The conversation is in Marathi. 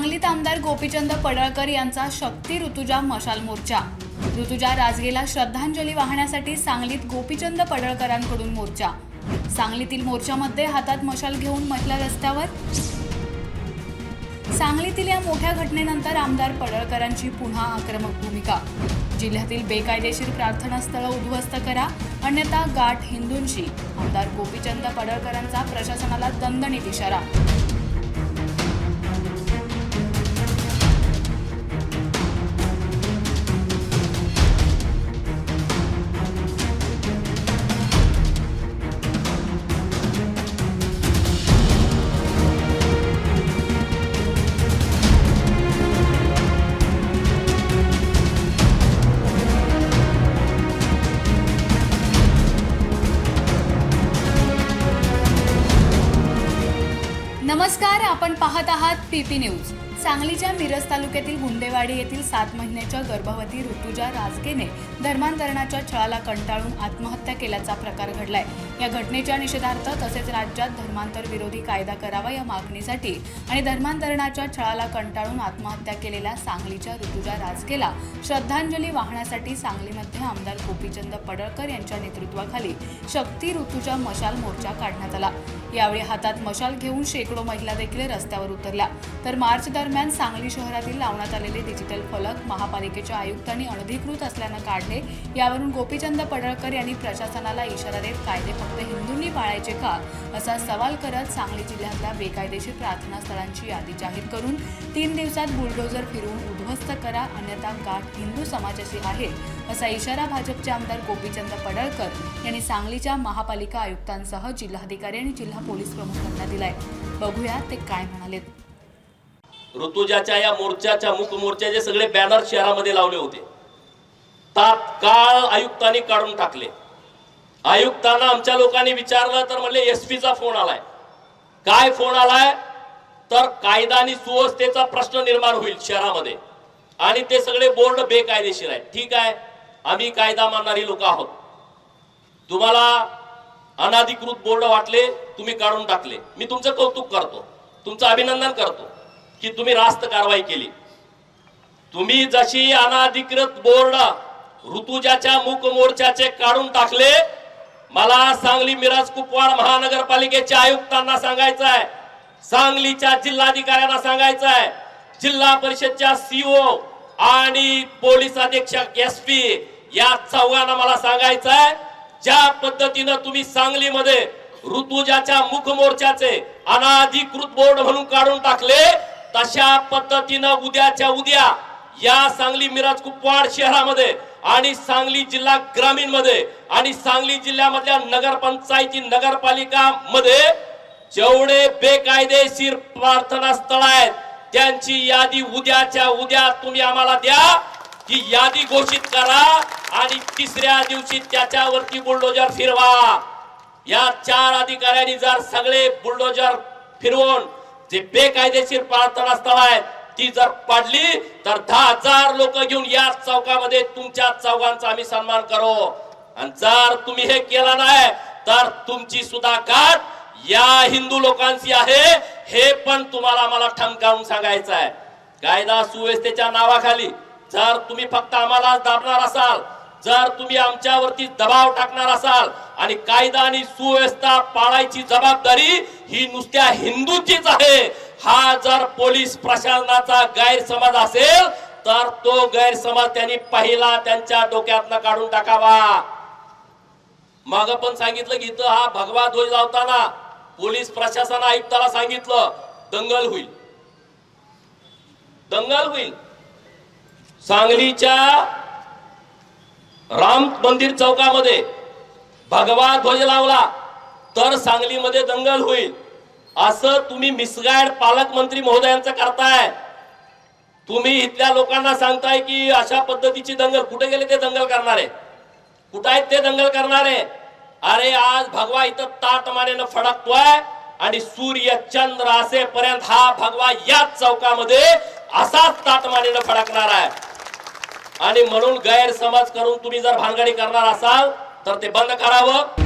सांगलीत आमदार गोपीचंद पडळकर यांचा शक्ती ऋतुजा मशाल मोर्चा. ऋतुजा राजगेला श्रद्धांजली वाहण्यासाठी सांगलीत गोपीचंद पडळकरांकडून मोर्चा. सांगलीतील मोर्चामध्ये हातात मशाल घेऊन महिला रस्त्यावर सांगलीतील या मोठ्या घटनेनंतर आमदार पडळकरांची पुन्हा आक्रमक भूमिका. जिल्ह्यातील बेकायदेशीर प्रार्थना स्थळं उद्ध्वस्त करा अन्यथा गाठ हिंदूंशी. आमदार गोपीचंद पडळकरांचा प्रशासनाला दणदणीत इशारा. नमस्कार आपण पाहत आहात पीपी न्यूज सांगलीच्या मिरज तालुक्यातील गुंडेवाडी येथील सात महिन्याच्या गर्भवती ऋतुजा राजकेने धर्मांतरणाच्या छळाला कंटाळून आत्महत्या केल्याचा प्रकार घडलाय. या घटनेच्या निषेधार्थ तसेच राज्यात धर्मांतर विरोधी कायदा करावा या मागणीसाठी आणि धर्मांतरणाच्या छळाला कंटाळून आत्महत्या केलेल्या सांगलीच्या ऋतुजा राजकेला श्रद्धांजली वाहण्यासाठी सांगलीमध्ये आमदार गोपीचंद पडळकर यांच्या नेतृत्वाखाली शक्ती ऋतुजा मशाल मोर्चा काढण्यात आला. यावेळी हातात मशाल घेऊन शेकडो महिला देखील रस्त्यावर उतरल्या. तर मार्च दरम्यान सांगली शहरातील लावण्यात आलेले डिजिटल फलक महापालिकेच्या आयुक्तांनी अनधिकृत असल्यानं काढले. यावरून गोपीचंद पडळकर यांनी प्रशासनाला इशारा देत कायदे फक्त हिंदूंनी पाळायचे का? असा सवाल करत सांगली जिल्ह्यातल्या बेकायदेशीर प्रार्थना स्थळांची यादी जाहीर करून तीन दिवसात बुलडोजर फिरवून उद्ध्वस्त करा अन्यथा गाठ हिंदू समाजाशी आहे असा इशारा भाजपचे आमदार गोपीचंद पडळकर यांनी सांगलीच्या महापालिका आयुक्तांसह जिल्हाधिकारी आणि जिल्हा पोलीस प्रमुखांना दिलाय. बघूया ते काय म्हणालेत. ऋतुजाच्या या मोर्चाच्या मुख मोर्चाचे सगळे बॅनर शहरामध्ये लावले होते तात्काळ आयुक्तांनी काढून टाकले. आयुक्तांना आमच्या लोकांनी विचारलं तर म्हणले एसपीचा फोन आलाय. काय फोन आलाय? तर कायदा आणि सुव्यवस्थेचा प्रश्न निर्माण होईल शहरामध्ये. आणि ते सगळे बोर्ड बेकायदेशीर आहेत. ठीक आहे आम्ही कायदा मानणारी लोक आहोत. तुम्हाला अनाधिकृत बोर्ड वाटले तुम्ही काढून टाकले. मी तुमचं कौतुक करतो. तुमचं अभिनंदन करतो. की तुम्ही रास्त कारवाई केली. तुम्ही जशी अनाधिकृत बोर्ड ऋतुजाच्या मुख मोर्चाचे काढून टाकले मला सांगली मिराज कुपवाड महानगरपालिकेच्या आयुक्तांना सांगायचं आहे सांगलीच्या जिल्हाधिकाऱ्यांना सांगायचं आहे जिल्हा परिषदच्या सीओ आणि पोलीस अधीक्षक एस पी या चौघांना मला सांगायचं आहे ज्या पद्धतीनं तुम्ही सांगलीमध्ये ऋतुजाच्या मुख मोर्चाचे अनाधिकृत बोर्ड म्हणून काढून टाकले तशा पद्धतीनं उद्याच्या उद्या या सांगली मिरज कुपवाड शहरामध्ये आणि सांगली जिल्हा ग्रामीणमध्ये आणि सांगली जिल्ह्यामधल्या नगरपंचायती नगरपालिका मध्ये जेवढे बेकायदेशीर प्रार्थना स्थळ आहेत त्यांची यादी उद्याच्या उद्या तुम्ही आम्हाला द्या. ही यादी घोषित करा आणि तिसऱ्या दिवशी त्याच्यावरती बुलडोजर फिरवा. या चार अधिकाऱ्यांनी जर सगळे बुलडोजर फिरवून जे बेकायदेशीर प्रार्थना स्थळ आहेत ती जर पाडली तर दहा हजार लोक घेऊन या चौकामध्ये तुमच्या चौघांचा आम्ही सन्मान करू. आणि जर तुम्ही हे केलं नाही तर तुमची सुद्धा गाठ या हिंदू लोकांची आहे हे पण तुम्हाला आम्हाला ठमकावून सांगायचं आहे कायदा सुव्यवस्थेच्या नावाखाली जर तुम्ही फक्त आम्हाला दाबणार असाल जर तुम्ही आमच्यावरती दबाव टाकणार असाल आणि कायदा आणि सुव्यवस्था पाळायची जबाबदारी ही नुसत्या हिंदूचीच आहे हा जर पोलीस प्रशासनाचा गैरसमज असेल तर तो गैरसमज त्यांनी पहिला त्यांच्या डोक्यातनं काढून टाकावा. मग पण सांगितलं की इथं हा भगवा ध्वज लावताना पोलीस प्रशासन आयुक्ताला सांगितलं दंगल होईल. दंगल होईल. सांगलीच्या राम मंदिर चौकामध्ये भगवा ध्वज लावला तर सांगलीमध्ये दंगल होईल. असं तुम्ही मिसगाईड पालकमंत्री महोदयांचं करताय. तुम्ही इथल्या लोकांना सांगताय की अशा पद्धतीची दंगल कुठे गेले ते दंगल करणारे? कुठं आहेत ते दंगल करणारे? अरे आज भगवा इथं ताट मानेनं फडकतोय आणि सूर्य चंद्र असेपर्यंत हा भगवा याच चौकामध्ये असाच ताट मानेनं फडकणार आहे. आणि म्हणून गैरसमज करून तुम्ही जर भानगडी करणार असाल तर ते बंद करावं.